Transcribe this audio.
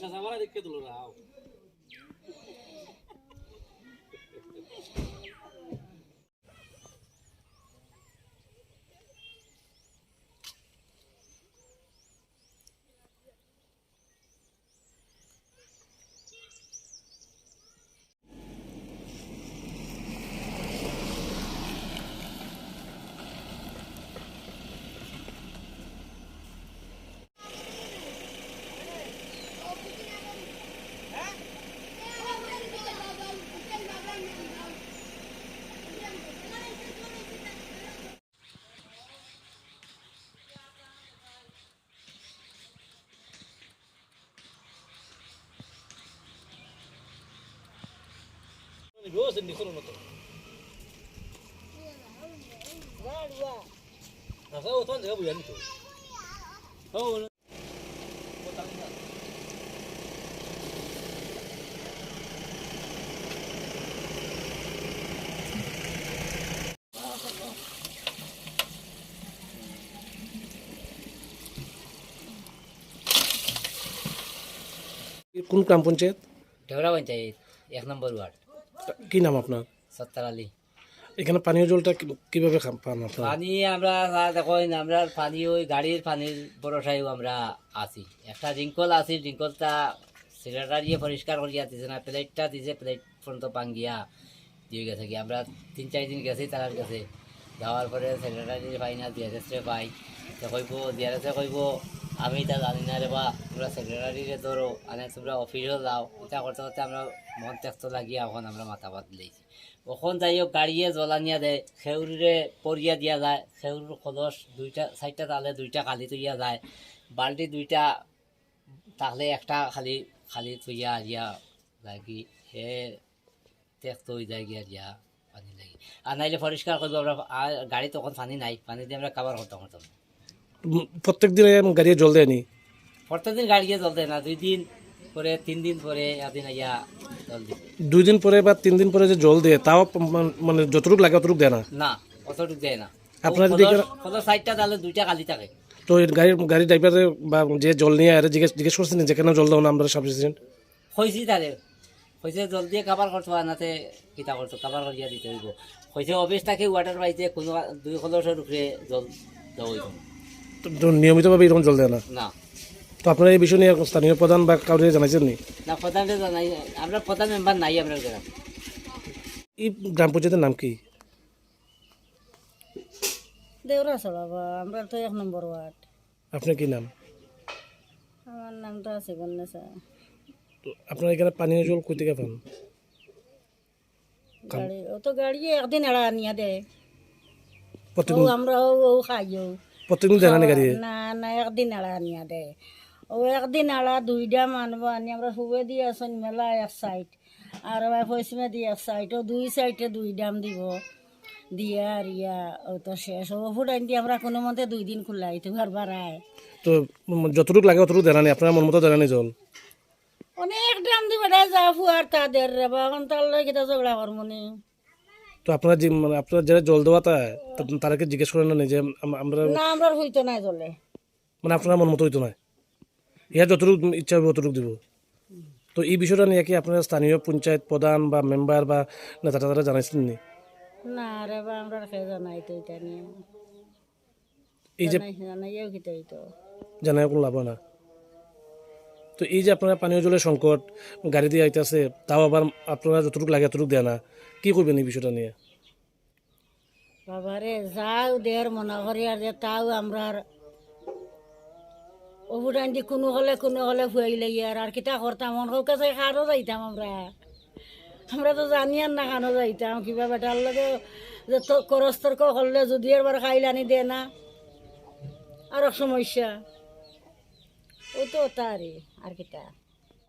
José mora daqui do Lural. রোজ নিখুন মতো Nasa utuan jaga bulan itu. Oh, কোন গ্রাম পঞ্চায়েত ঢেউরা পঞ্চায়েত এক নম্বর word কি নাম আপনার? সত্তর আলী। এখানে পানীয় জলটা কীভাবে পান আপনারা? পানি আমরা দেখো আমরা পানি ওই গাড়ির পানির ভরসায় আমরা আছি। একটা রিঙ্কল আছি রিঙ্কলটা সিলিন্ডার দিয়ে পরিষ্কার করিয়া দিছে না প্লেটটা দিছে প্লেট পর্যন্ত পাঙ্গিয়া দিয়ে গেছে কি। আমরা তিন চার দিন গেছি তার কাছে। যাওয়ার পরে সেক্রেটারি পাই না ডিআরএসে পাই। তো কইব ডিআরএসে কইব আমি তা জানি না রে বা তোমরা সেক্রেটারিরে ধরো আনে তোমরা অফিসেও যাও। এটা করতে করতে আমরা মন ত্যাক্ত লাগিয়া এখন আমরা মাথা দিয়েছি ওখন যাই হোক গাড়িয়ে জ্বলানিয়া দেয় খেউরিরে পরিয়া দিয়া যায় খেউর কলস দুইটা চারটা তালে দুইটা খালি তুইয়া যায়, বাল্টি দুইটা তাহলে একটা খালি খালি তুইয়া আরিয়া লাগি, হে ত্যাক্ত হয়ে যায় গিয়া দিয়া পানি লাগি। আর নাইলে পরিষ্কার করব আমরা গাড়ি তখন পানি নাই, পানি দিয়ে আমরা কাবার করতাম করতাম প্রত্যেক দিনে গাড়ি জল দেয়নি। প্রত্যেকদিন গাড়ি গিয়ে দেয় না দুই দিন পরে তিন দিন পরে একদিন আইয়া জল দিই দুই দিন পরে বা তিন দিন পরে যে জল দেয় তাও মানে যতটুকু লাগে অতটুকু দেয় না? না অতটুক দেয় না। আপনার এখানে- কত সাইডটা তাহলে দুইটা খালি থাকে। তো এই গাড়ির গাড়ি ড্রাইভারে বা যে জল নিয়ে আরে জিজ্ঞেস জিজ্ঞেস করছেন যে কেন জল দাও না আমরা সাফিসিয়েন্ট হয়েছি তারে হয়েছে জলদি কাবার করতে আনাতে কিতা করতো কাবার করিয়া দিতে হইব। হয়েছে অফিস থাকে ওয়াটার পাইতে কোনো দুই খলসের উপরে জল দেওয়া হইব নিয়মিতভাবে এরকম জল দেয় না? না। তো আপনারা এই বিষয় নিয়ে স্থানীয় প্রধান বা কাউকে জানাইছেন নি? না প্রধানটা জানাই আমরা প্রধান মেম্বার নাই আমরা গ্রাম। এই গ্রাম পঞ্চায়েতের নাম কি? দেওরা চলাবা আমরা তো এক নম্বর ওয়ার্ড। আপনার কি নাম? আমার নামটা আছে গন্নেসা তো আপনার এখানে পানীয় জল কই থেকে পান? গাড়ি ও তো গাড়ি একদিন এড়া আনিয়া দে ও প্রত্যেকদিন আমরা ও ও খাইও। প্রত্যেকদিন দেয় না গাড়ি? না না একদিন এড়া আনিয়া দে ও একদিন এড়া দুইটা মানব আনি আমরা হুবে দিয়ে আসন মেলা এক সাইড আর আবার পশ্চিমে দিয়ে এক সাইড ও দুই সাইডে দুই দাম দিব। দিয়া আর ইয়া ও তো শেষ। ও ফুটাইন দিয়ে আমরা কোনো মতে দুই দিন খোলাই তো ঘর বাড়ায় তো যতটুকু লাগে অতটুকু দেয় না আপনার মন মতো দেয় জল। অনেক দাম দিবে যা ফুয়ার তাদের রে বা এখন তার লগে ঝগড়া করমনি তো আপনারা যে মানে আপনারা যারা জল দেওয়া তা জিজ্ঞেস করেন না যে আম- আমরা না আমরা হইতো নাই চলে মানে আপনার মন মতো হইতো না। যতটুকু ইচ্ছা হবে অতটুকু দিব। তো এই বিষয়টা নিয়ে কি আপনারা স্থানীয় পঞ্চায়েত প্রধান বা মেম্বার বা নেতা তারা জানাইছেন নি? না রে বা আমরা খেয়ে জানাই তো এটা নিয়ে। এই যে জানাই জানাইও কিতা হইতো জানাই কোনো লাভ হয় না। তো এই যে আপনারা পানীয় জলের সংকট, গাড়ি দিয়ে আইতেছে, তাও আবার আপনারা যতটুকু লাগে এতটুকু দেয় না। কি করবেন এই বিষয়টা নিয়ে? বাবারে, যাও দের মনে করি আর যে তাও আমরা ওভুটান দি কোনো হলে কোনো হলে ফুয়াইলে আর আর কিতা করতাম মন হোক কাছে খারও যাইতাম আমরা। আমরা তো জানি আর না খানো যাইতাম, কিবা বেটার লগে যে করস্তর্ক করলে যদি এবার খাইলানি দে না। আর সমস্যা। ও তো তারে আর কিতা